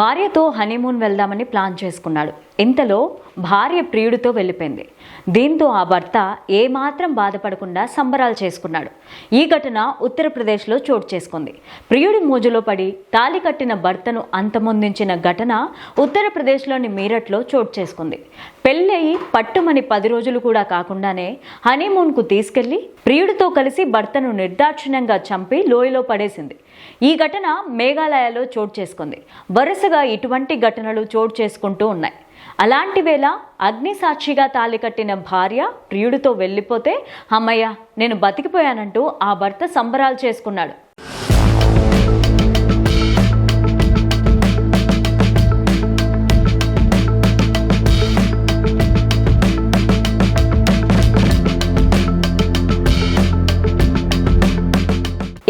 భార్యతో హనీమూన్ వెళ్దామని ప్లాన్ చేసుకున్నాడు. ఇంతలో భార్య ప్రియుడితో వెళ్ళిపోయింది. దీంతో ఆ భర్త ఏమాత్రం బాధపడకుండా సంబరాలు చేసుకున్నాడు. ఈ ఘటన ఉత్తరప్రదేశ్లో చోటు చేసుకుంది. ప్రియుడి మోజులో పడి తాలి కట్టిన భర్తను అంతమొందించిన ఘటన ఉత్తరప్రదేశ్లోని మీరట్లో చోటు చేసుకుంది. పెళ్ళయి పట్టుమని పది రోజులు కూడా కాకుండానే హనీమూన్కు తీసుకెళ్ళి ప్రియుడితో కలిసి భర్తను నిర్దాక్షిణ్యంగా చంపి లోయలో పడేసింది. ఈ ఘటన మేఘాలయలో చోటు చేసుకుంది. వరుసగా ఇటువంటి ఘటనలు చోటు చేసుకుంటూ ఉన్నాయి. అలాంటి వేళ అగ్నిసాక్షిగా తాలికట్టిన తాళి కట్టిన భార్య ప్రియుడితో వెళ్ళిపోతే అమ్మయ్య నేను బతికిపోయానంటూ ఆ భర్త సంబరాలు చేసుకున్నాడు.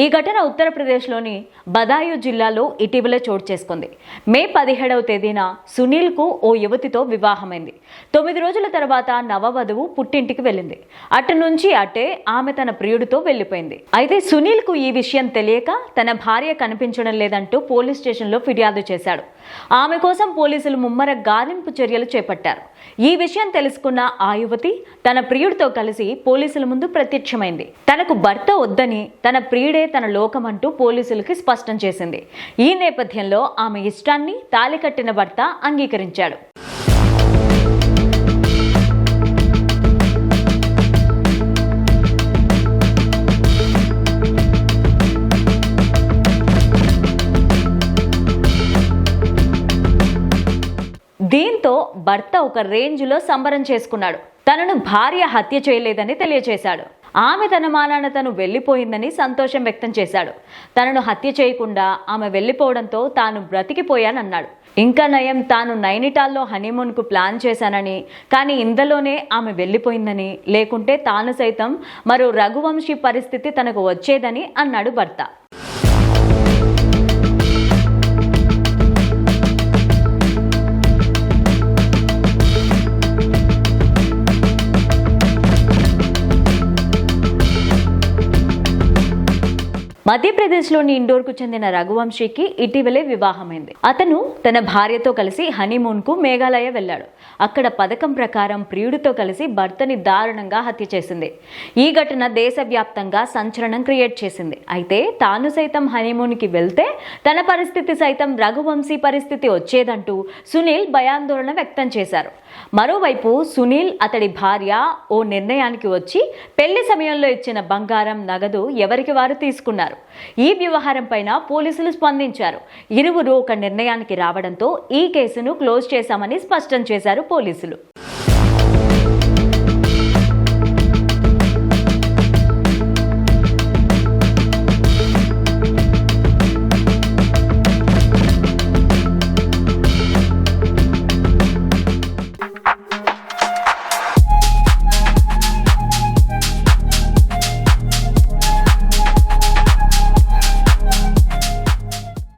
ఈ ఘటన ఉత్తరప్రదేశ్లోని బదాయు జిల్లాలో ఇటీవలే చోటు చేసుకుంది. మే పదిహేడవ తేదీన సునీల్కు ఓ యువతితో వివాహమైంది. తొమ్మిది రోజుల తర్వాత నవవధువు పుట్టింటికి వెళ్ళింది. అటు నుంచి అటే ఆమె తన ప్రియుడితో వెళ్ళిపోయింది. అయితే సునీల్కు ఈ విషయం తెలియక తన భార్య కనిపించడం లేదంటూ పోలీస్ స్టేషన్లో ఫిర్యాదు చేశాడు. ఆమె కోసం పోలీసులు ముమ్మర గాలింపు చర్యలు చేపట్టారు. ఈ విషయం తెలుసుకున్న ఆ యువతి తన ప్రియుడితో కలిసి పోలీసుల ముందు ప్రత్యక్షమైంది. తనకు భర్త వద్దని తన ప్రియుడే తన లోకమంటూ పోలీసులకి స్పష్టం చేసింది. ఈ నేపథ్యంలో ఆమె ఇష్టాన్ని తాలి కట్టిన భర్త అంగీకరించాడు. దీంతో భర్త ఒక రేంజ్లో సంబరం చేసుకున్నాడు. తనను భార్య హత్య చేయలేదని తెలియచేశాడు ఆమె తన మానాన తను వెళ్ళిపోయిందని సంతోషం వ్యక్తం చేశాడు. తనను హత్య చేయకుండా ఆమె వెళ్ళిపోవడంతో తాను బ్రతికిపోయానన్నాడు. ఇంకా నయం తాను నైనిటాల్లో హనీమూన్కు ప్లాన్ చేశానని కానీ ఇందులోనే ఆమె వెళ్ళిపోయిందని లేకుంటే తాను సైతం మరో రఘువంశీ పరిస్థితి తనకు వచ్చేదని అన్నాడు భర్త. మధ్యప్రదేశ్లోని ఇండోర్కు చెందిన రఘువంశీకి ఇటీవలే వివాహమైంది. అతను తన భార్యతో కలిసి హనీమూన్కు మేఘాలయ వెళ్ళాడు. అక్కడ పథకం ప్రకారం ప్రియుడితో కలిసి భర్తని దారుణంగా హత్య చేసింది. ఈ ఘటన దేశవ్యాప్తంగా సంచలనం క్రియేట్ చేసింది. అయితే తాను సైతం హనీమూన్కి వెళ్తే తన పరిస్థితి సైతం రఘువంశీ పరిస్థితి వచ్చేదంటూ సునీల్ భయాందోళన వ్యక్తం చేశారు. మరోవైపు సునీల్ అతడి భార్య ఓ నిర్ణయానికి వచ్చి పెళ్ళి సమయంలో ఇచ్చిన బంగారం నగదు ఎవరికి వారు తీసుకున్నారు? ఈ వ్యవహారం పైన పోలీసులు స్పందించారు. ఇరువురు ఒక నిర్ణయానికి రావడంతో ఈ కేసును క్లోజ్ చేశామని స్పష్టం చేశారు పోలీసులు.